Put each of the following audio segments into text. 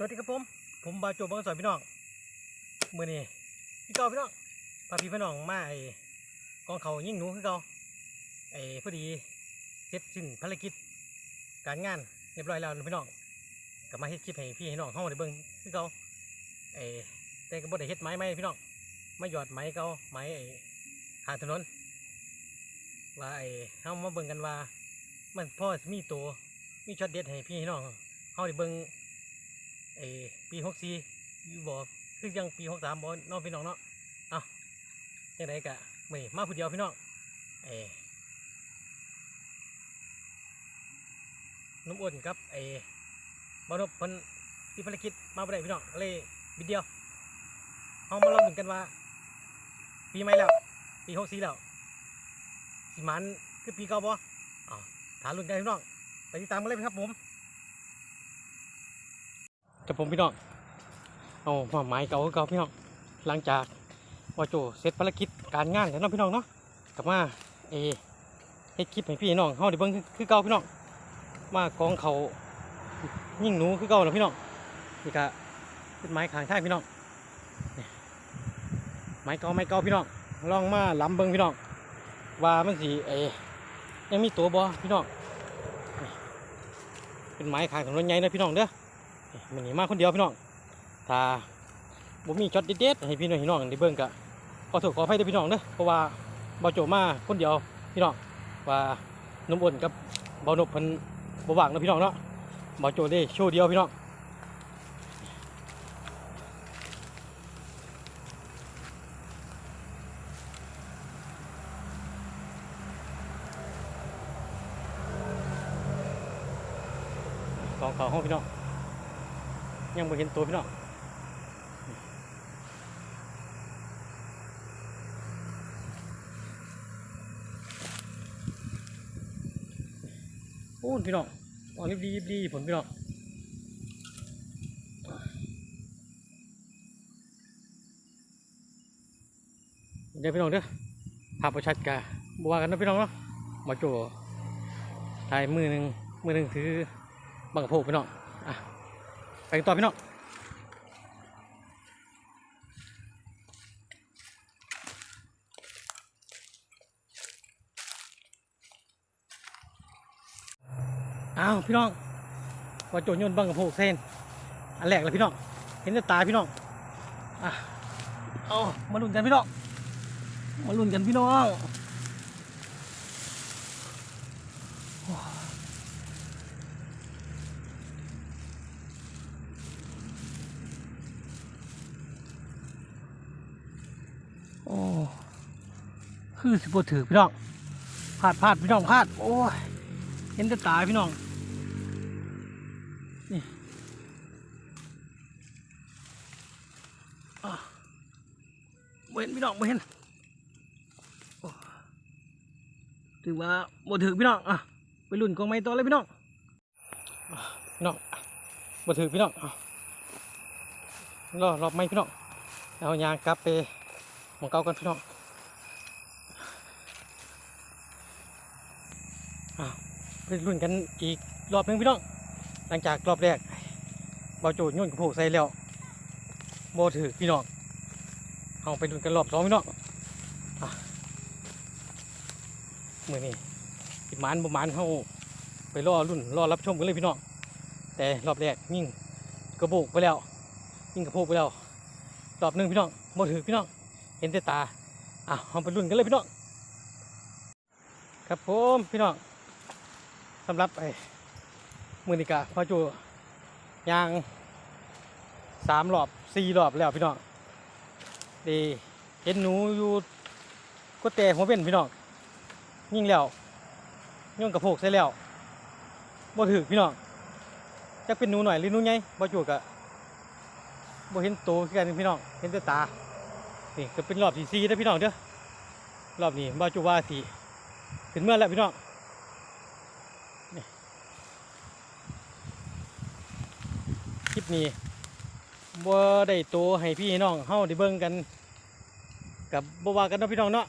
าวโจบิ้งสอนพี่น้องเมื่อนี้พี่เก่าพี่น้องพาพี่พี่น้องมาไอ้กองเขายิ่งหนูคือเก่าไอ้พอดีเสร็จสิ้นภารกิจ การงานเรียบร้อยแล้วพี่น้องกลับมาเฮ็ดคลิปให้พี่ให้น้องเฮาได้เบิ่งคือเก่าไอ้แต่ก็บ่ได้เฮ็ดไม้ไหมพี่น้องไมาหยอดไม้เก่าไม้ไอ้หางถนนว่าไอ้เฮามาเบิ่งกันว่า มันพ่อมีตัวมีช็อตเด็ดให้พี่ให้น้องเฮาได้เบิ่ง ไอปีหกสี่อยู่บ่คือยังปีหกสามบ่เน้องพี่น้องเนาะเอาจังไดกะไม่มาผู้เดียวพี่น้องไอ้นุ่มอ้นครับไอ้บานบเพิ่นที่ภารกิจมาบ่ได้พี่น้องเลยบิดเดียวเฮามาลองดูกันว่า ปีใหม่แล้วปีหกสี่แล้วสิมันคือปีเก่าบ่อ้าวถามลุ้นกันพี่น้องไปติดตามกันเลยครับผม กับผมพี่น้องเอามาไม้เก่าเก่าพี่น้องหลังจากว่าโจเสร็จภารกิจการงานแล้วเนาะพี่น้องเนาะกลับมาเอให้คลิปให้พี่น้องเฮาได้เบิ่งคือเก่าพี่น้องมากองเขายิ่งหนูคือเก่าแล้วพี่น้องนี่ก็เป็นไม้ขางทางพี่น้องไม้เก่าไม้เก่าพี่น้องลองมาล้ำเบิ่งพี่น้องว่ามันสิเอยังมีตัวบ่พี่น้องเป็นไม้ขางถนนใหญ่นะพี่น้องเด้อ มันนี่มาคนเดียวพี่น้องถ้าบ่มีช็อตเด็ดๆให้พี่น้องพี่น้องได้เบิ่งกะขอโทษขออภัยด้วยพี่น้องเด้อเพราะว่าเบาโจมาคนเดียวพี่น้องว่านุ่มอ้นกับเบานบเพิ่นบ่ว่างนะพี่น้องเนาะเบาโจได้โชว์เดียวพี่น้องกองเขาห้องพี่น้อง ยังไม่เห็นตัวพี่น้องโอ้พี่น้องอ๋อรีบดีรีบดีผลพี่น้องเดี๋ยวพี่น้องเด้อภาพประชัดกะบวกันนะพี่น้องเนาะมาโจถ่ายมือหนึ่งมือหนึ่งถือบังกะโพกพี่น้องอะ ไปกันต่อพี่น้องอ้าวพี่น้องว่าโจยนบังกับโพกเส้นอันแรกเลยพี่น้อง เห็นแต่ตายพี่น้องอะเอามาลุ้นกันพี่น้อง มาลุ้นกันพี่น้อง โอ้คือสิบถือพี่น้องพลาดพลาดพี่น้องพลาดโอ้ยเห็นแต่ตาพี่น้องนี่อะบ่เห็นพี่น้องบ่เห็นถือว่าบ่ถือพี่น้องอะไปรุ่นกองไม้ต่อเลยพี่น้องพี่น้องบ่ถือพี่น้องอะรอรอบไม้พี่น้องเอายางกลับไป มองเก่ากันพี่น้องอ้าวไปรุ่นกันอีกรอบหนึงพี่น้อง หลังจากรอบแรกเบาโจดโยนกระโปงใส่แล้วโบถือพี่น้องเอาไปดูกันรอบสองพี่น้องอะมือนี้ปิดมานประมาณเขาไปรอรุ่นรอรับชมกันเลยพี่น้อง แต่รอบแรกยิ่งกระโปงไปแล้วยิ่งกระโปงไปแล้วรอบหนึ่งพี่น้องโบถือพี่น้อง เห็นแต่ตาอะเอาไปรุ่นกันเลยพี่น้องครับผมพี่น้องสำหรับไอ้มือนิกะพอจูยางสามรอบสี่รอบแล้วพี่น้องดีเห็นหนูอยู่ก็แต่หัวเป็นพี่น้องยิ่งแล้วย่องกระโพกใส่แล้วบ่ถือพี่น้องจะเป็นหนูหน่อยหรือหนูใหญ่บ่จูกะบ่เห็นโตคือกันพี่น้องเห็นแต่ตา นี่ก็เป็นรอบที่สี่แล้วพี่น้องเด้อรอบนี้บ่จูว่าสิขึ้นเมื่อแล้วพี่น้องคลิปนี้บ่ได้โตให้พี่ให้น้องเฮาได้เบิ่งกัน กับบ่ว่ากันเนาะพี่น้องเนาะ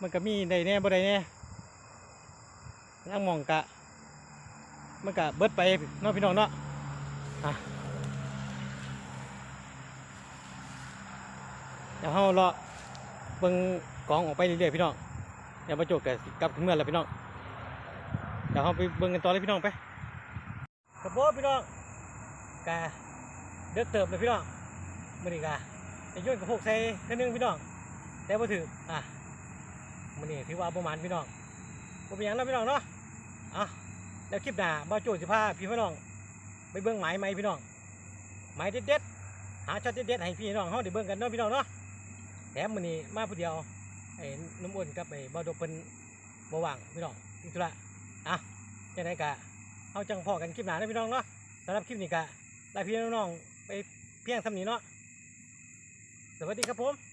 มันก็มีได้แน่บ่ได้แน่ทางมองกะ มันกะเบิดไปเนาะพี่น้องเนาะอะเดี๋ยวเราเลาะเบิ่งกองออกไปเรื่อยๆพี่น้องเดี๋ยวมาโจกกับกลับขึ้นเมื่อแล้วพี่น้องเดี๋ยวเราไปเบิ่งกันต่อเลยพี่น้องไปกระโปพี่น้องกะเด็กเติบเลยพี่น้องมื่อนี้กะจะโยนกระโปงใส่แค่นึงพี่น้องแต่บ่ถืออะมื่อนี้ถือว่าประมาณพี่น้องบ่เป็นหยังแล้วพี่น้องเนาะอะ แล้วคลิปหน้ามาโจสิพาพี่พี่น้องไปเบิ่งหมายไหมพี่น้องหมายเด็ดๆหาช็อตเด็ดๆให้พี่น้องเฮาได้เบิ่งกันเนาะพี่น้องเนาะแถมมื้อนี้มาผู้เดียวไอ้น้ำอ้นกับไอ้บ่าวดกเพิ่นบ่ว่างพี่น้องติดธุระอะจังไดกะเฮาจังพอกันคลิปหน้าเนาะพี่น้องเนาะสำหรับคลิปนี้กะลาพี่น้องๆไปเพียงเท่านี้เนาะสวัสดีครับผม